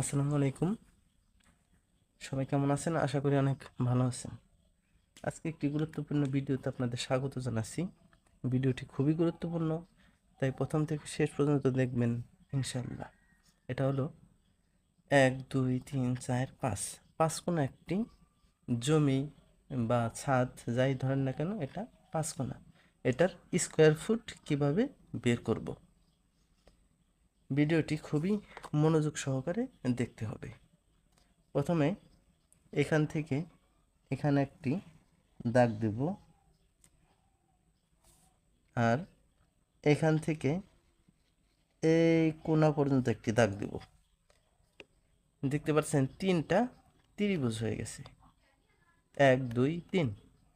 আসসালামু আলাইকুম। সবাই কেমন আছেন? আশা করি অনেক ভালো আছেন। আজকে একটি গুরুত্বপূর্ণ ভিডিওতে আপনাদের স্বাগত জানাচ্ছি। ভিডিওটি খুবই গুরুত্বপূর্ণ, তাই প্রথম থেকে শেষ পর্যন্ত দেখবেন ইনশাল্লাহ এটা হলো এক, দুই, তিন, চার, পাঁচ। পাঁচ কোনো একটি জমি বা ছাদ, যাই ধরেন না কেন, এটা পাঁচ কোনা এটার স্কোয়ার ফুট কীভাবে বের করব? ভিডিওটি খুবই মনোযোগ সহকারে দেখতে হবে। প্রথমে এখান থেকে এখানে একটি দাগ দেব আর এখান থেকে এই কোনা পর্যন্ত একটি দাগ দেব। দেখতে পাচ্ছেন তিনটা ত্রিভুজ হয়ে গেছে। এক, দুই, তিন,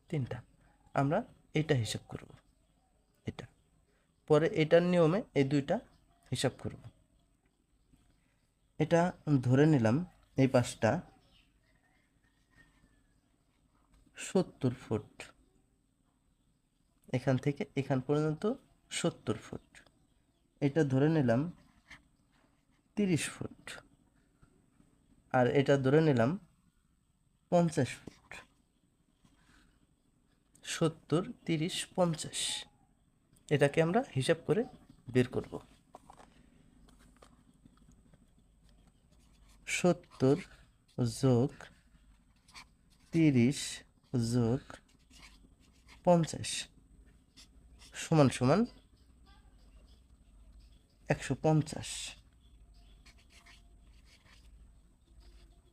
তিনটা। আমরা এটা হিসাব করব। এটা। পরে এটার নিয়মে এই দুইটা হিসাব করব। এটা ধরে নিলাম এই পাশটা সত্তর ফুট। এখান থেকে এখান পর্যন্ত সত্তর ফুট। এটা ধরে নিলাম তিরিশ ফুট। আর এটা ধরে নিলাম পঞ্চাশ ফুট। সত্তর, তিরিশ, পঞ্চাশ। এটাকে আমরা হিসাব করে বের করব। সত্তর যোগ তিরিশ যোগ পঞ্চাশ। সমান সমান একশো পঞ্চাশ।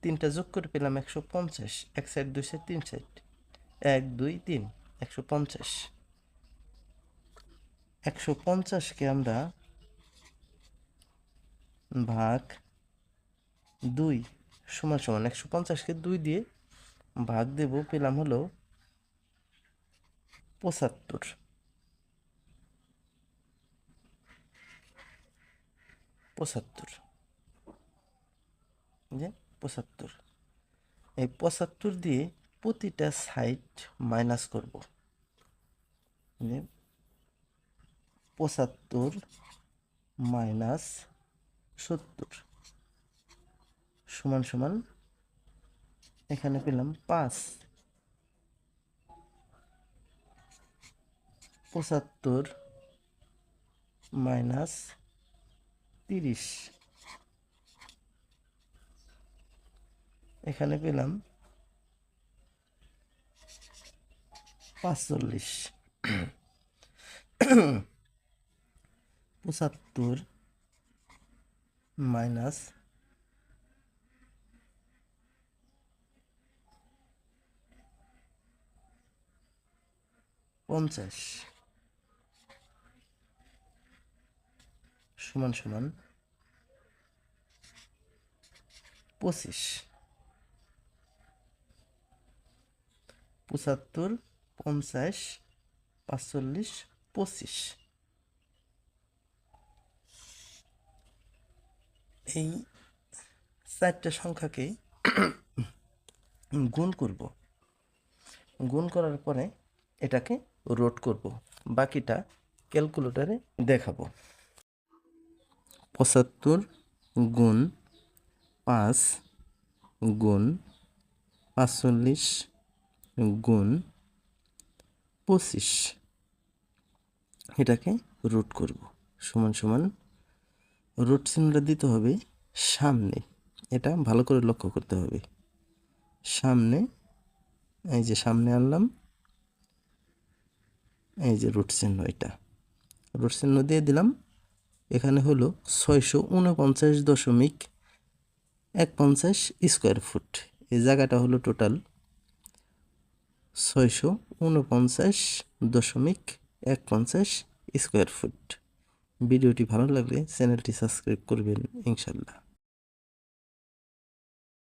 তিনটা যোগ করে পেলাম একশো পঞ্চাশ। এক সাইড, দুই সাইড, তিন সাইড। এক, দুই, তিন, একশো পঞ্চাশ। একশো পঞ্চাশকে আমরা ভাগ দুই সমান সমান একশো পঞ্চাশকে দুই দিয়ে ভাগ দেব, পেলাম হলো পঁচাত্তর। পঁচাত্তর। যে পঁচাত্তর। এই পঁচাত্তর দিয়ে প্রতিটা সাইড মাইনাস করব। পঁচাত্তর মাইনাস সত্তর। সমান সমান এখানে পেলাম পাঁচ। পঁচাত্তর মাইনাস তিরিশ। এখানে পেলাম পাঁচচল্লিশ। পঁচাত্তর মাইনাস পঞ্চাশ। সমান সমান পঁচিশ। পঁচাত্তর, পঞ্চাশ, পাঁচচল্লিশ, পঁচিশ। এই চারটা সংখ্যাকে গুণ করব। গুণ করার পরে এটাকে রোড করব। বাকিটা ক্যালকুলেটারে দেখাবো। পঁচাত্তর গুণ পাঁচ গুণ পাঁচচল্লিশ গুণ পঁচিশ। এটাকে রুট করব। সমান সমান রুট চিহ্নটা দিতে হবে সামনে। এটা ভালো করে লক্ষ্য করতে হবে। সামনে, এই যে সামনে আনলাম। এই যে রুট চিহ্ন এটা। রুট চিহ্ন দিয়ে দিলাম। এখানে হলো ছয়শো উনপঞ্চাশ দশমিক এক পঞ্চাশ স্কোয়ার ফুট এই জায়গাটা হলো টোটাল ছয়শো উনপঞ্চাশ দশমিক এক পঞ্চাশ স্কোয়ার ফুট ভিডিওটি ভালো লাগলে চ্যানেলটি সাবস্ক্রাইব করবেন ইনশাল্লাহ